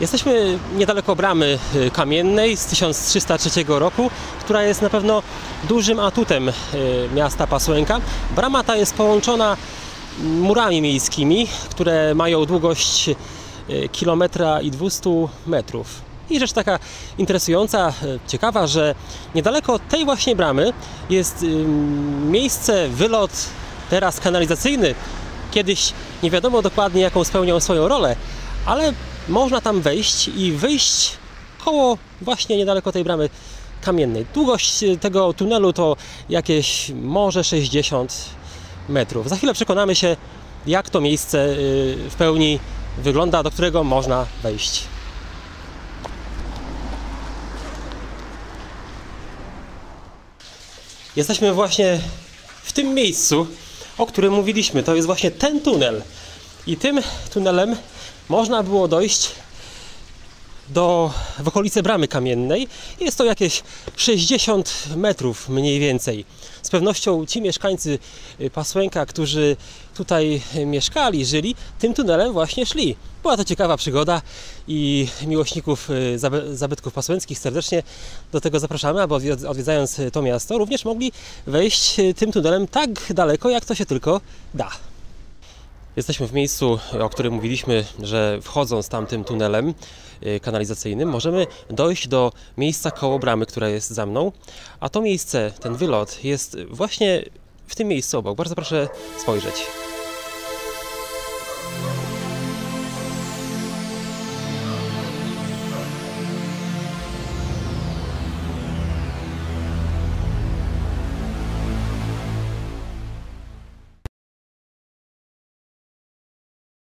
Jesteśmy niedaleko bramy y, kamiennej z 1303 roku, która jest na pewno dużym atutem y, miasta Pasłęka. Brama ta jest połączona murami miejskimi, które mają długość y, kilometra i 200 metrów. I rzecz taka interesująca, ciekawa, że niedaleko tej właśnie bramy jest miejsce, wylot teraz kanalizacyjny. Kiedyś nie wiadomo dokładnie jaką spełniał swoją rolę, ale można tam wejść i wyjść koło właśnie niedaleko tej bramy kamiennej. Długość y, tego tunelu to jakieś może 60 metrów. Za chwilę przekonamy się, jak to miejsce y, w pełni wygląda, do którego można wejść. Jesteśmy właśnie w tym miejscu, o którym mówiliśmy. To jest właśnie ten tunel. I tym tunelem można było dojść do, w okolice Bramy Kamiennej. Jest to jakieś 60 metrów mniej więcej. Z pewnością ci mieszkańcy y, Pasłęka, którzy tutaj y, mieszkali, żyli, tym tunelem właśnie szli. Była to ciekawa przygoda i miłośników y, zaby- zabytków pasłęckich serdecznie do tego zapraszamy, aby odwi- odwiedzając to miasto również mogli wejść tym tunelem tak daleko, jak to się tylko da. Jesteśmy w miejscu, o którym mówiliśmy, że wchodząc tamtym tunelem y, kanalizacyjnym możemy dojść do miejsca koło bramy, która jest za mną. A to miejsce, ten wylot jest właśnie w tym miejscu obok. Bardzo proszę spojrzeć.